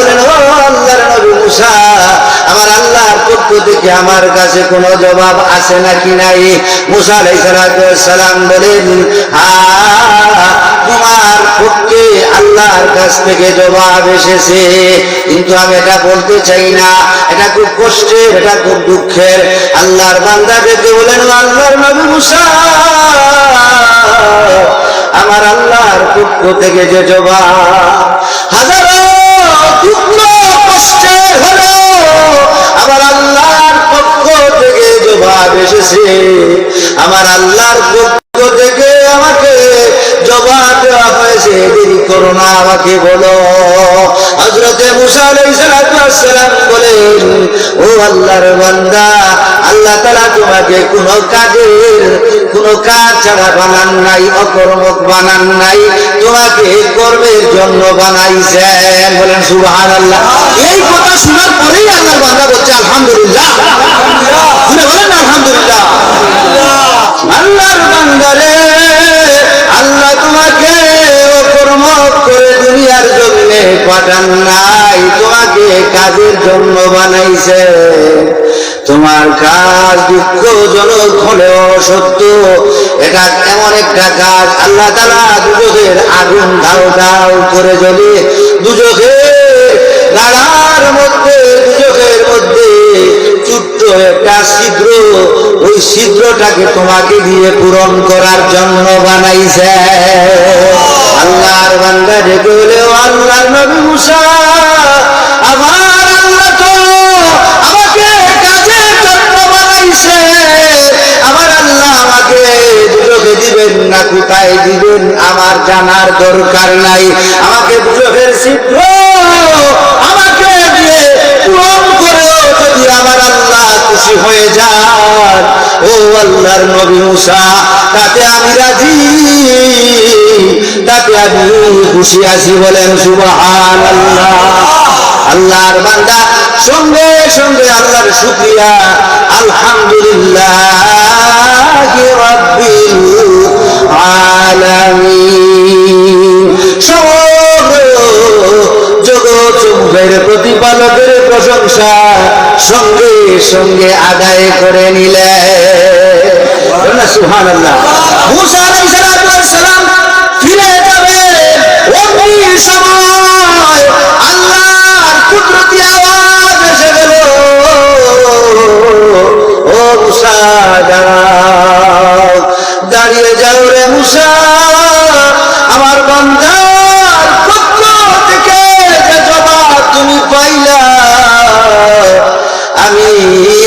বলেন আল্লাহর নবী মুসা, আমার আল্লাহর পক্ষ থেকে আমার কাছে কোনো জবাব আছে নাকি নাই? মুসা আলাইহিস সালাম বলেন তোমার পক্ষে আল্লাহর কাছ থেকে জবাব এসেছে। কিন্তু আমি এটা বলতে চাই না। এটা খুব কষ্টের, এটা খুব দুঃখের। আল্লাহর বান্দা ডেকে বলেন আল্লাহর নবী মুসা, আমার আল্লাহর পক্ষ থেকে যে জবাব, হাজারো আমার আল্লাহর পক্ষ থেকে আমাকে জবাব দেওয়া হয়েছে দেরি করো না আমাকে বলো। হজরতে মুসা আলাইসালাম বলেন, ও আল্লাহর আল্লাহ তোমাকে কোন কাজের, কোন কাজ ছাড়া বানান নাই, অকর্মক বানান নাই, তোমাকে কর্মের জন্য বানাইছেন। বলেন সুবাহান আল্লাহ এই কথা শোনার পরেই আল্লাহর বান্দা বলছে, আলহামদুলিল্লাহ। পাঠান নাই, তোমাকে কাজের জন্য বানাইছে। তোমার কাজ দুঃখজনক হলেও সত্য, এটা এমন একটা কাজ। আল্লাহ তালা দুজকের আগুন ধাও ধাও করে জ্বলে দুজকের গাড়ার মধ্যে, দুজকের মধ্যে ছোট্ট একটা ছিদ্র, ওই ছিদ্রটাকে তোমাকে দিয়ে পূরণ করার জন্য বানাইছে। আল্লাহর আল্লাহর নবী মুসা। আল্লাহ তো আমাকে কাজের জন্য বানাইছে। আমার আল্লাহ আমাকে দুটোকে দিবেন না, কোথায় দিবেন আমার জানার দরকার নাই। আমাকে দুটোকের ছিদ্র আমাকে দিয়ে পূরণ যদি আমার আল্লাহ খুশি হয়ে যান, ও আল্লাহর নবী মুসা, তাতে আমি রাজি। তাতে আমি খুশি আছি বলেন সুবহান আল্লাহ আল্লাহর বান্দা, সঙ্গে সঙ্গে আল্লাহর শুক্রিয়া, আলহামদুলিল্লাহ প্রতিপালকের প্রশংসা সঙ্গে সঙ্গে আদায় করে নিলে সুহান আল্লাহ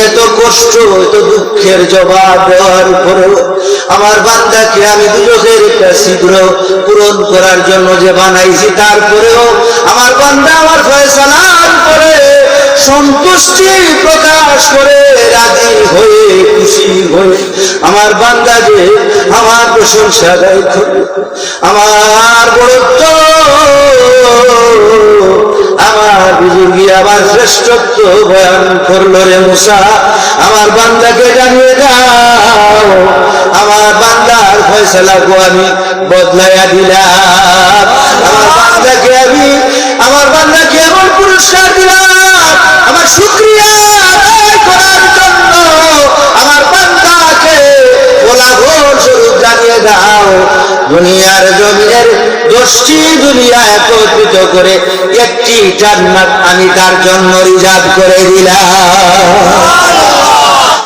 এত কষ্ট, এত দুঃখের জবাব দেওয়ার পরেও আমার বান্দাকে আমি দুজকের একটা শীঘ্র পূরণ করার জন্য যে বানাইছি, তারপরেও আমার বান্দা আমার ফয়সালার পরে সন্তুষ্টি প্রকাশ করে রাজি হয়ে, খুশি হয়ে আমার বান্দা যে আমার প্রশংসা করে আমার বড়ত্ব আমার বুজুর্গি, আমার শ্রেষ্ঠত্ব বয়ান করল রে মুসা। আমার বান্দাকে জানিয়ে দাও, আমার বান্দার ফয়সালাকে আমি বদলাইয়া দিলাম। আমার বান্দাকে আমি, আমার বান্দাকে এমন পুরস্কার দিলাম, আমার শুক্রিয়া করার জন্য আমার বান্দাকে কোলাঘর স্বরূপ জানিয়ে দাও। দুনিয়ার জমিনের দশটি দুনিয়া একত্রিত করে একটি জান্নাত আমি তার জন্য রিজার্ভ করে দিলাম।